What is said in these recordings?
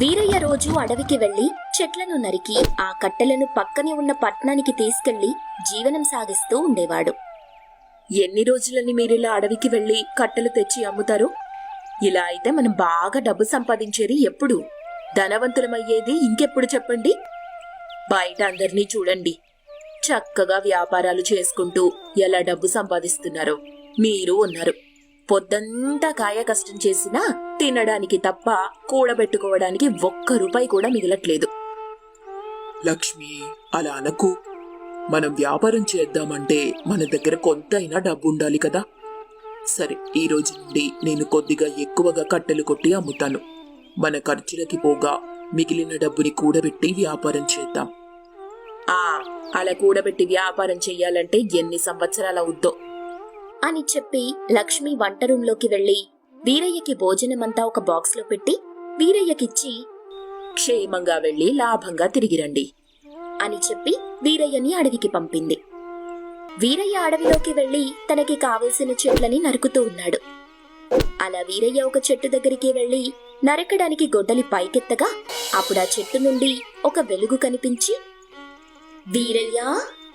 వీరయ్య రోజు అడవికి వెళ్ళి చెట్లను నరికి ఆ కట్టెలను పక్కనే ఉన్న పట్నానికి తీసుకెళ్ళి జీవనం సాగిస్తూ ఉండేవాడు. ఎన్ని రోజులని మీరిలా అడవికి వెళ్ళి కట్టెలు తెచ్చి అమ్ముతారు? ఇలా అయితే మనం బాగా డబ్బు సంపాదించేది ఎప్పుడు? ధనవంతులమయ్యేది ఇంకెప్పుడు చెప్పండి? బయట అందరినీ చూడండి. చక్కగా వ్యాపారాలు చేసుకుంటూ ఎలా డబ్బు సంపాదిస్తున్నారో మీరు ఉన్నారు. పొద్దంతా కాయ కష్టం చేసినా తినడానికి తప్ప కూడబెట్టుకోవడానికి ఒక్క రూపాయి కూడా మిగలట్లేదు. లక్ష్మి అలా అనకు. మనం వ్యాపారం చేద్దామంటే మన దగ్గర కొంతైనా డబ్బు ఉండాలి కదా. సరే ఈ రోజు నుండి నేను కొద్దిగా ఎక్కువగా కట్టెలు కొట్టి అమ్ముతాను. మన ఖర్చులకి పోగా మిగిలిన డబ్బుని కూడబెట్టి వ్యాపారం చేద్దాం. ఆ అలా కూడబెట్టి వ్యాపారం చెయ్యాలంటే ఎన్ని సంవత్సరాల అవుద్దో అని చెప్పి లక్ష్మి వంట రూంలోకి వెళ్ళి వీరయ్యకి భోజనమంతా ఒక బాక్స్లో పెట్టి వీరయ్యకిచ్చి క్షేమంగా వెళ్ళి లాభంగా తిరిగి రండి అని చెప్పి వీరయ్యని అడవికి పంపింది. వీరయ్య అడవిలోకి వెళ్ళి తనకి కావలసిన చెట్లని నరుకుతూ ఉన్నాడు. అలా వీరయ్య ఒక చెట్టు దగ్గరికి వెళ్ళి నరకడానికి గొడ్డలి పైకెత్తగా అప్పుడు ఆ చెట్టు నుండి ఒక వెలుగు కనిపించి వీరయ్య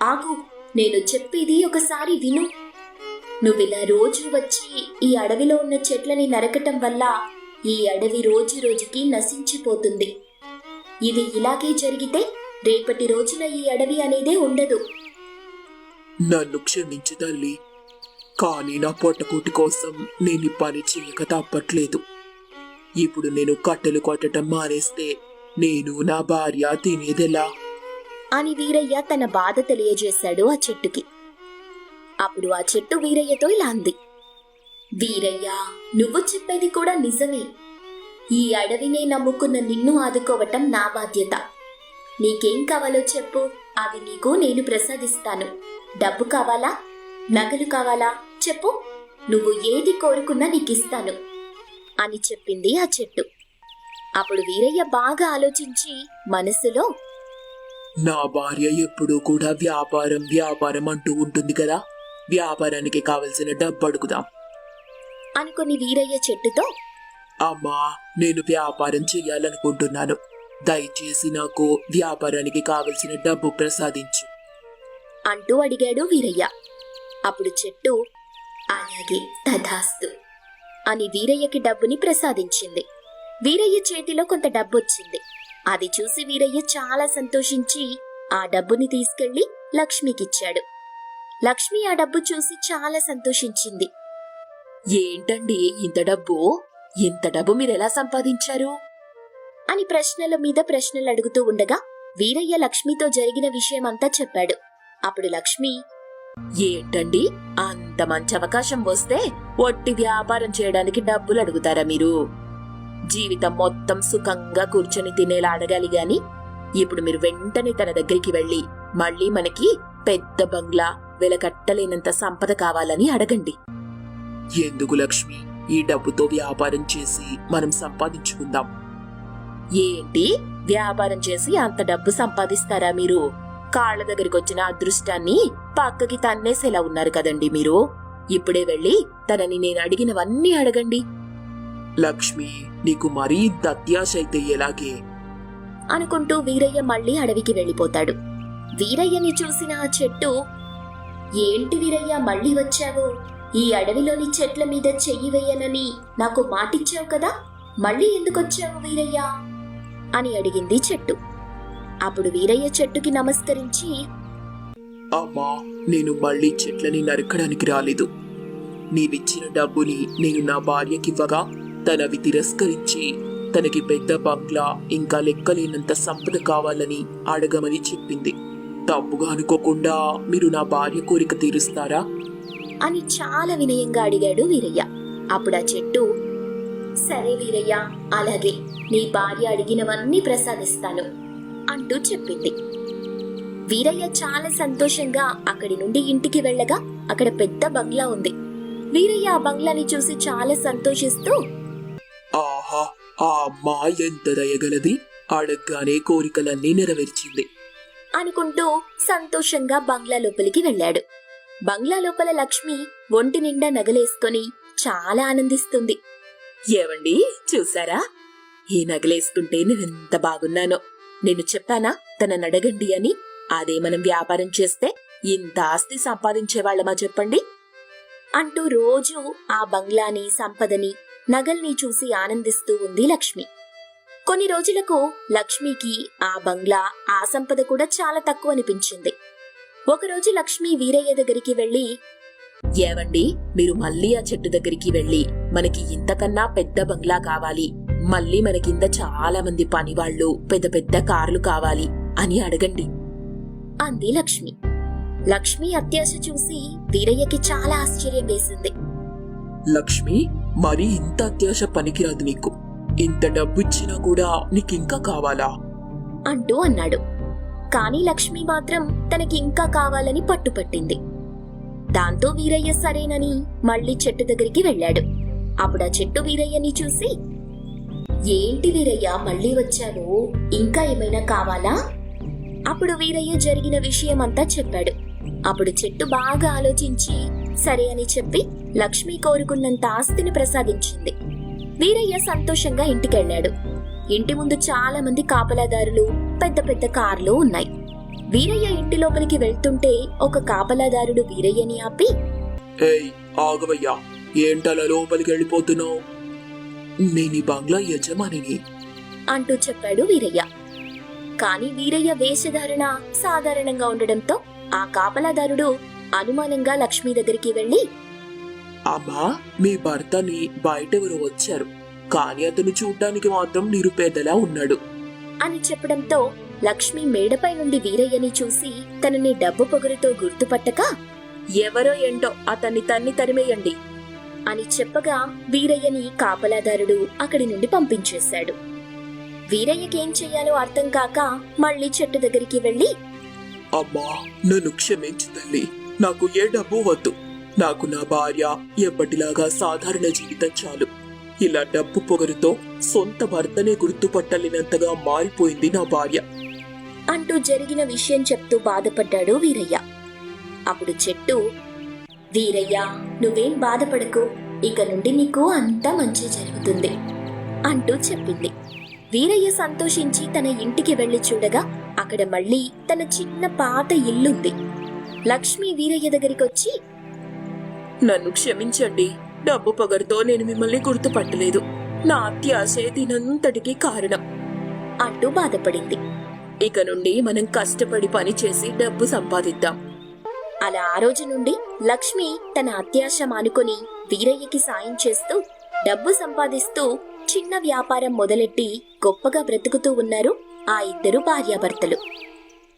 ఆగు నేను చెప్పేది ఒకసారి విను. నువ్విలా రోజు వచ్చి ఈ అడవిలో ఉన్న చెట్లని నరకటం వల్ల ఈ అడవి రోజు రోజుకి నశించిపోతుంది. ఇది ఇలాగే జరిగితే రేపటి రోజున ఈ అడవి అనేదే ఉండదు. నన్ను క్షమించు తల్లి. కానీ నా పొట్టకూటి కోసం నేను పని చేయక తప్పట్లేదు. ఇప్పుడు నేను కట్టెలు కొట్టడం మానేస్తే నేను నా భార్య తినేదెలా? అని వీరయ్య తన బాధ తెలియజేశాడు ఆ చెట్టుకి. అప్పుడు ఆ చెట్టు వీరయ్యతో ఇలా అంది. వీరయ్య నువ్వు చెప్పేది కూడా నిజమే. ఈ అడవినే నమ్ముకున్న నిన్ను ఆదుకోవటం నా బాధ్యత. నీకేం కావాలో చెప్పు అవి నీకు నేను ప్రసాదిస్తాను. డబ్బు కావాలా? నగలు కావాలా? చెప్పు. నువ్వు ఏది కోరుకున్నా నీకిస్తాను. అని చెప్పింది ఆ చెట్టు. అప్పుడు వీరయ్య బాగా ఆలోచించి మనసులో నా భార్య ఎప్పుడూ కూడా వ్యాపారం వ్యాపారం అంటూ ఉంటుంది కదా. వ్యాపారానికి కావలసిన డబ్బు అడుగుదాం. అనుకుని వీరయ్య చెట్టుతో అమ్మా నేను వ్యాపారం చేయాలనుకుంటున్నాను. దయచేసి నాకు వ్యాపారానికి కావలసిన డబ్బు ప్రసాదించు. అంటూ అడిగాడు వీరయ్య. అప్పుడు చెట్టు అలాగే తథాస్తు అని వీరయ్యకి డబ్బుని ప్రసాదించింది. వీరయ్య చేతిలో కొంత డబ్బొచ్చింది. అది చూసి వీరయ్య చాలా సంతోషించి ఆ డబ్బుని తీసుకెళ్ళి లక్ష్మికిచ్చాడు. లక్ష్మి ఆ డబ్బు చూసి చాలా సంతోషించింది. ఏంటండి ఇంత డబ్బు? ఇంత డబ్బు మీరెలా సంపాదించారు? అని ప్రశ్నల మీద ప్రశ్నలు అడుగుతూ ఉండగా వీరయ్య లక్ష్మితో జరిగిన విషయమంతా చెప్పాడు. అప్పుడు లక్ష్మి ఏంటండి? అంత మంచి అవకాశం వస్తే ఒట్టి వ్యాపారం చేయడానికి డబ్బులు అడుగుతారా మీరు? జీవితం మొత్తం సుఖంగా కూర్చొని తినేలా అడగాలి గాని ఇప్పుడు మీరు వెంటనే తన దగ్గరికి వెళ్ళి మళ్ళీ మనకి పెద్ద బంగ్లా వెలకట్టలేనంత సంపద కావాలని అడగండి. ఎందుకు లక్ష్మి? ఈ డబ్బుతో వ్యాపారం చేసి మనం సంపాదించుకుందాం. ఏంటి? వ్యాపారం చేసి అంత డబ్బు సంపాదిస్తారా మీరు? కాళ్ళ దగ్గరికి వచ్చిన అదృష్టాన్ని పక్కకి తన్నేసేలా ఉన్నారు కదండి మీరు. ఇప్పుడే వెళ్ళి తనని నేను అడిగినవన్నీ అడగండి. లక్ష్మి నీకు మరీ అయితే ఎలాగే? అనుకుంటూ వీరయ్య మళ్ళీ అడవికి వెళ్ళిపోతాడు. వీరయ్యని చూసిన ఆ చెట్టు ఏంటి వీరయ్య మళ్ళీ వచ్చావు? ఈ అడవిలోని చెట్ల మీద చెయ్యి వేయనని నాకు మాటిచ్చావు కదా? మళ్ళీ ఎందుకు వచ్చావు వీరయ్య? అని అడిగింది చెట్టు. అప్పుడు వీరయ్య చెట్టుకి నమస్కరించి అమ్మా నేను మళ్ళీ చెట్లని నరకడానికి రాలేదు. నీవిచ్చిన డబ్బుని నేను నా భార్యకివ్వగా తనవి తిరస్కరించి తనకి పెద్ద బంగ్లా ఇంకా లెక్కలేనంత సంపద కావాలని అడగమని చెప్పింది. తప్పుగా అనుకోకుండా మీరు నా భార్య కోరిక తీరుస్తారా? అని చాలా వినయంగా అడిగాడు వీరయ్య. అప్పుడు ఆ చెట్టు సరే వీరయ్య అలాగే నీ భార్య అడిగినవన్నీ ప్రసాదిస్తాను అంటూ చెప్పింది. వీరయ్య చాలా సంతోషంగా అక్కడి నుండి ఇంటికి వెళ్ళగా అక్కడ పెద్ద బంగ్లా ఉంది. వీరయ్య ఆ బంగ్లాని చూసి చాలా సంతోషిస్తూ ఆహా ఆ అమ్మా ఎంత దయగలది! అడగ్గానే కోరికలన్నీ నెరవేర్చింది. అనుకుంటూ సంతోషంగా బంగ్లా లోపలికి వెళ్ళాడు. బంగ్లా లోపల లక్ష్మి ఒంటి నిండా నగలేసుకొని చాలా ఆనందిస్తుంది. ఏవండి? చూసారా ఈ నగలేసుకుంటే నేనెంత బాగున్నానో. నేను చెప్పానా? తనని అడగండి అని. అదే మనం వ్యాపారం చేస్తే ఇంత ఆస్తి సంపాదించేవాళ్ళమా చెప్పండి? అంటూ రోజు ఆ బంగ్లాని సంపదని నగల్ని చూసి ఆనందిస్తూ ఉంది లక్ష్మి. కొన్ని రోజులకు లక్ష్మికి ఆ బంగ్లా ఆ సంపద కూడా చాలా తక్కువ అనిపించింది. ఒకరోజు లక్ష్మి వీరయ్య దగ్గరికి వెళ్ళి ఏవండి మీరు మళ్ళీ ఆ చెట్టు దగ్గరికి వెళ్ళి మనకి ఇంతకన్నా పెద్ద బంగ్లా కావాలి. మళ్ళీ మన కింద చాలా మంది పనివాళ్ళు పెద్ద పెద్ద కార్లు కావాలి అని అడగండి. అంది లక్ష్మి. లక్ష్మి అత్యాశ చూసి వీరయ్యకి చాలా ఆశ్చర్యం వేసింది. లక్ష్మి మరీ ఇంత అత్యాశ పనికిరాదు నీకు. ఇంత డబ్బు ఇచ్చినా కూడా నీకింకా కావాలా? అంటూ అన్నాడు. కానీ లక్ష్మి మాత్రం తనకి ఇంకా కావాలని పట్టుపట్టింది. దాంతో వీరయ్య సరేనని మళ్ళీ చెట్టు దగ్గరికి వెళ్ళాడు. అప్పుడు ఆ చెట్టు వీరయ్యని చూసి ఏంటి వీరయ్య మళ్ళీ వచ్చాను? ఇంకా ఏమైనా కావాలా? అప్పుడు వీరయ్య జరిగిన విషయమంతా చెప్పాడు. అప్పుడు చెట్టు బాగా ఆలోచించి సరే అని చెప్పి లక్ష్మి కోరుకున్నంత ఆస్తిని ప్రసాదించింది. వీరయ్య సంతోషంగా ఇంటికెళ్ళాడు. ఇంటి ముందు చాలా మంది కాపలాదారులు పెద్ద పెద్ద కార్లు ఉన్నాయి. వీరయ్య ఇంటి లోపలికి వెళ్తుంటే ఒక కాపలాదారుడు వీరయ్యని ఆపి ఏయ్ ఆగవయ్యా ఏంటలా లోపలికి వెళ్ళిపోతున్నావు? నేను ఈ బంగ్లా యజమానిని. అంటూ చెప్పాడు వీరయ్య. కాని వీరయ్య వేషధారణ సాధారణంగా ఉండడంతో ఆ కాపలాదారుడు అనుమానంగా లక్ష్మి దగ్గరికి వెళ్ళి అమ్మా మీ భర్తని బయటెవరో వచ్చారు. కానీ అతను చూడ్డానికి మాత్రం నిరుపేదలా ఉన్నాడు. అని చెప్పడంతో లక్ష్మి మేడపై నుండి వీరయ్యని చూసి తనని డబ్బు పొగరుతో గుర్తుపట్టక ఎవరో ఏంటో అతన్ని తన్ని తరిమేయండి అని చెప్పగా వీరయ్యని కాపలాదారుడు అక్కడి నుండి పంపించేశాడు. వీరయ్యకేం చెయ్యాలో అర్థం కాక మళ్ళీ చెట్టు దగ్గరికి వెళ్ళి అమ్మా నన్ను క్షమించు తల్లి. నాకు ఏ డబ్బు వద్దు. నాకు నా భార్య ఎప్పటిలాగా సాధారణ జీవితం చాలు. ఇలా డబ్బు పొగరుతో సొంత భర్తనే గుర్తుపట్టలేనంతగా మారిపోయింది నా భార్య. అంటూ జరిగిన విషయం చెప్తూ బాధపడ్డాడు వీరయ్య. అప్పుడు చెట్టు వీరయ్య నువ్వేం బాధపడకు. ఇక నుండి నీకు అంతా మంచి జరుగుతుంది అంటూ చెప్పింది. వీరయ్య సంతోషించి తన ఇంటికి వెళ్ళి చూడగా అక్కడ మళ్ళీ తన చిన్న పాత ఇల్లుంది. లక్ష్మి వీరయ్య దగ్గరికొచ్చి నన్ను క్షమించండి. డబ్బు పొగరుతో నేను మిమ్మల్ని గుర్తుపట్టలేదు. నా అత్యాశే దీనంతటికీ కారణం. అంటూ బాధపడింది. ఇక నుండి మనం కష్టపడి పని చేసి డబ్బు సంపాదిద్దాం. అలా ఆ రోజు నుండి లక్ష్మి తన అత్యాశ మానుకొని వీరయ్యకి సాయం చేస్తూ డబ్బు సంపాదిస్తూ చిన్న వ్యాపారం మొదలెట్టి గొప్పగా బ్రతుకుతూ ఉన్నారు ఆ ఇద్దరు భార్యాభర్తలు.